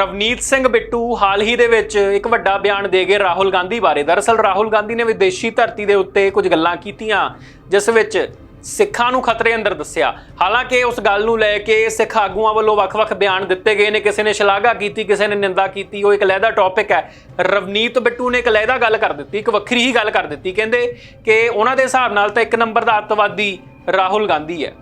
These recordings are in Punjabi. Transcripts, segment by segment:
ਰਵਨੀਤ ਸਿੰਘ ਬਿੱਟੂ ਹਾਲ ਹੀ ਦੇ ਵਿੱਚ ਇੱਕ ਵੱਡਾ ਬਿਆਨ ਦੇ ਗਏ ਰਾਹੁਲ ਗਾਂਧੀ ਬਾਰੇ। ਦਰਅਸਲ ਰਾਹੁਲ ਗਾਂਧੀ ਨੇ ਵਿਦੇਸ਼ੀ ਧਰਤੀ ਦੇ ਉੱਤੇ ਕੁਝ ਗੱਲਾਂ ਕੀਤੀਆਂ, ਜਿਸ ਵਿੱਚ ਸਿੱਖਾਂ ਨੂੰ ਖਤਰੇ ਅੰਦਰ ਦੱਸਿਆ। ਹਾਲਾਂਕਿ ਉਸ ਗੱਲ ਨੂੰ ਲੈ ਕੇ ਸਿੱਖ ਆਗੂਆਂ ਵੱਲੋਂ ਵੱਖ-ਵੱਖ ਬਿਆਨ ਦਿੱਤੇ ਗਏ ਨੇ। ਕਿਸੇ ਨੇ ਸ਼ਲਾਘਾ ਕੀਤੀ, ਕਿਸੇ ਨੇ ਨਿੰਦਾ ਕੀਤੀ, ਉਹ ਇੱਕ ਲਹਿਦਾ ਟੌਪਿਕ ਹੈ। ਰਵਨੀਤ ਬਿੱਟੂ ਨੇ ਇੱਕ ਲਹਿਦਾ ਗੱਲ ਕਰ ਦਿੱਤੀ, ਇੱਕ ਵੱਖਰੀ ਹੀ ਗੱਲ ਕਰ ਦਿੱਤੀ। ਕਹਿੰਦੇ ਕਿ ਉਹਨਾਂ ਦੇ ਹਿਸਾਬ ਨਾਲ ਤਾਂ ਇੱਕ ਨੰਬਰ ਦਾ ਅੱਤਵਾਦੀ ਰਾਹੁਲ ਗਾਂਧੀ ਹੈ।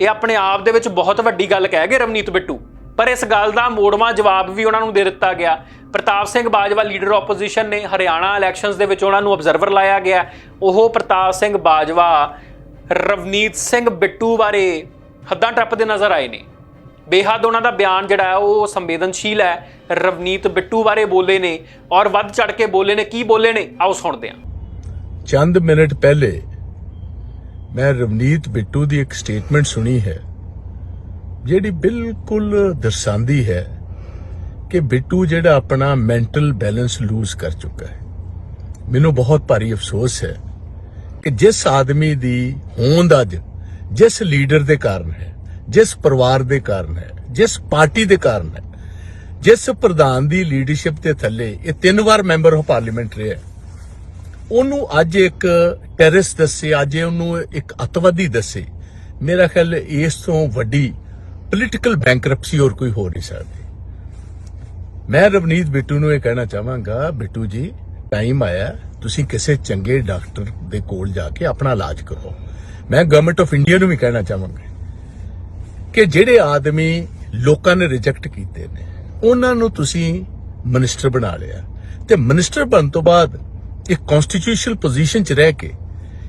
ਇਹ ਆਪਣੇ ਆਪ ਦੇ ਵਿੱਚ ਬਹੁਤ ਵੱਡੀ ਗੱਲ ਕਹਿ ਗਏ ਰਵਨੀਤ ਬਿੱਟੂ। ਪਰ ਇਸ ਗੱਲ ਦਾ ਮੋੜਵਾਂ ਜਵਾਬ ਵੀ ਉਹਨਾਂ ਨੂੰ ਦੇ ਦਿੱਤਾ ਗਿਆ। ਪ੍ਰਤਾਪ ਸਿੰਘ ਬਾਜਵਾ, ਲੀਡਰ ਆਪੋਜੀਸ਼ਨ ਨੇ ਹਰਿਆਣਾ ਇਲੈਕਸ਼ਨਸ ਦੇ ਵਿੱਚ ਉਹਨਾਂ ਨੂੰ ਆਬਜ਼ਰਵਰ ਲਾਇਆ ਗਿਆ। ਉਹ ਪ੍ਰਤਾਪ ਸਿੰਘ ਬਾਜਵਾ, ਰਵਨੀਤ ਸਿੰਘ ਬਿੱਟੂ ਬਾਰੇ ਹੱਦਾਂ ਟੱਪਦੇ ਨਜ਼ਰ ਆਏ ਨੇ। ਬੇਹੱਦ ਉਹਨਾਂ ਦਾ ਬਿਆਨ ਜਿਹੜਾ ਉਹ ਸੰਵੇਦਨਸ਼ੀਲ ਹੈ। ਰਵਨੀਤ ਬਿੱਟੂ ਬਾਰੇ ਬੋਲੇ ਨੇ ਔਰ ਵੱਧ ਚੜ ਕੇ ਬੋਲੇ ਨੇ। ਕੀ ਬੋਲੇ ਨੇ? ਆਓ ਸੁਣਦੇ ਹਾਂ। ਚੰਦ ਮਿੰਟ ਪਹਿਲੇ ਮੈਂ ਰਵਨੀਤ ਬਿੱਟੂ ਦੀ ਇੱਕ ਸਟੇਟਮੈਂਟ ਸੁਣੀ ਹੈ। ਜਿਹੜੀ ਬਿਲਕੁਲ ਦਰਸਾਉਂਦੀ ਹੈ ਕਿ ਬਿੱਟੂ ਜਿਹੜਾ ਆਪਣਾ ਮੈਂਟਲ ਬੈਲੈਂਸ ਲੂਜ਼ ਕਰ ਚੁੱਕਾ ਹੈ। ਮੈਨੂੰ ਬਹੁਤ ਭਾਰੀ ਅਫਸੋਸ ਹੈ ਕਿ ਜਿਸ ਆਦਮੀ ਦੀ ਹੋਂਦ ਅੱਜ ਜਿਸ ਲੀਡਰ ਦੇ ਕਾਰਨ ਹੈ, ਜਿਸ ਪਰਿਵਾਰ ਦੇ ਕਾਰਨ ਹੈ, ਜਿਸ ਪਾਰਟੀ ਦੇ ਕਾਰਨ ਹੈ, ਜਿਸ ਪ੍ਰਧਾਨ ਦੀ ਲੀਡਰਸ਼ਿਪ ਦੇ ਥੱਲੇ ਇਹ ਤਿੰਨ ਵਾਰ ਮੈਂਬਰ ਆਫ ਪਾਰਲੀਮੈਂਟ ਰਿਹਾ ਉਹਨੂੰ ਅੱਜ ਇੱਕ ਟੈਰਰਿਸਟ ਦੱਸੇ, ਅੱਜ ਉਹਨੂੰ ਇੱਕ ਅਤਵਾਦੀ ਦੱਸੇ। ਮੇਰਾ ਖਿਆਲ ਇਸ ਤੋਂ ਵੱਡੀ ਪੋਲੀਟੀਕਲ ਬੈਂਕਰਪਸੀ ਹੋਰ ਕੋਈ ਹੋ ਨਹੀਂ ਸਕਦੀ। ਮੈਂ ਰਵਨੀਤ ਬਿੱਟੂ ਨੂੰ ਇਹ ਕਹਿਣਾ ਚਾਹਾਂਗਾ, ਬਿੱਟੂ ਜੀ ਟਾਈਮ ਆਇਆ, ਤੁਸੀਂ ਕਿਸੇ ਚੰਗੇ ਡਾਕਟਰ ਦੇ ਕੋਲ ਜਾ ਕੇ ਆਪਣਾ ਇਲਾਜ ਕਰੋ। ਮੈਂ ਗਵਰਨਮੈਂਟ ਆਫ ਇੰਡੀਆ ਨੂੰ ਵੀ ਕਹਿਣਾ ਚਾਹਾਂਗਾ ਕਿ ਜਿਹੜੇ ਆਦਮੀ ਲੋਕਾਂ ਨੇ ਰਿਜੈਕਟ ਕੀਤੇ ਨੇ, ਉਹਨਾਂ ਨੂੰ ਤੁਸੀਂ ਮਿਨਿਸਟਰ ਬਣਾ ਲਿਆ। ਤੇ ਮਿਨਿਸਟਰ ਬਣਨ ਤੋਂ ਬਾਅਦ ਇੱਕ ਕਨਸਟੀਟਿਊਸ਼ਨਲ ਪੋਜੀਸ਼ਨ 'ਚ ਰਹਿ ਕੇ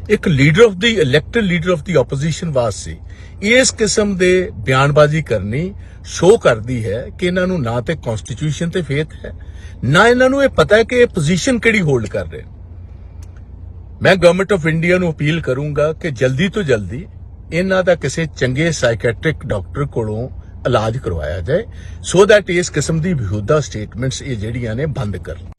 ਇੱਕ leader of the elected leader of the opposition ਵਾਸਤੇ ਇਸ ਕਿਸਮ ਦੇ ਬਿਆਨਬਾਜ਼ੀ ਕਰਨੀ ਸ਼ੋ ਕਰਦੀ ਹੈ ਕਿ ਇਹਨਾਂ ਨੂੰ ਨਾ ਤੇ ਕਨਸਟੀਟਿਊਸ਼ਨ ਤੇ ਫੇਥ ਹੈ, ਨਾ ਇਹਨਾਂ ਨੂੰ ਇਹ ਪਤਾ ਹੈ ਕਿ ਇਹ ਪੋਜੀਸ਼ਨ ਕਿਹੜੀ ਹੋਲਡ ਕਰ ਰਹੇ ਮੈਂ ਗਵਰਨਮੈਂਟ ਆਫ ਇੰਡੀਆ ਨੂੰ ਅਪੀਲ ਕਰੂੰਗਾ ਕਿ ਜਲਦੀ ਤੋਂ ਜਲਦੀ ਇਹਨਾਂ ਦਾ ਕਿਸੇ ਚੰਗੇ ਸਾਈਕੈਟ੍ਰਿਕ ਡਾਕਟਰ ਕੋਲੋਂ ਇਲਾਜ ਕਰਵਾਇਆ ਜਾਏ ਸੋ ਦੈਟ ਇਸ ਕਿਸਮ ਦੀ ਵਿਹੁਦਾ ਸਟੇਟਮੈਂਟਸ ਇਹ ਜਿਹੜੀਆਂ ਨੇ ਬੰਦ ਕਰਨ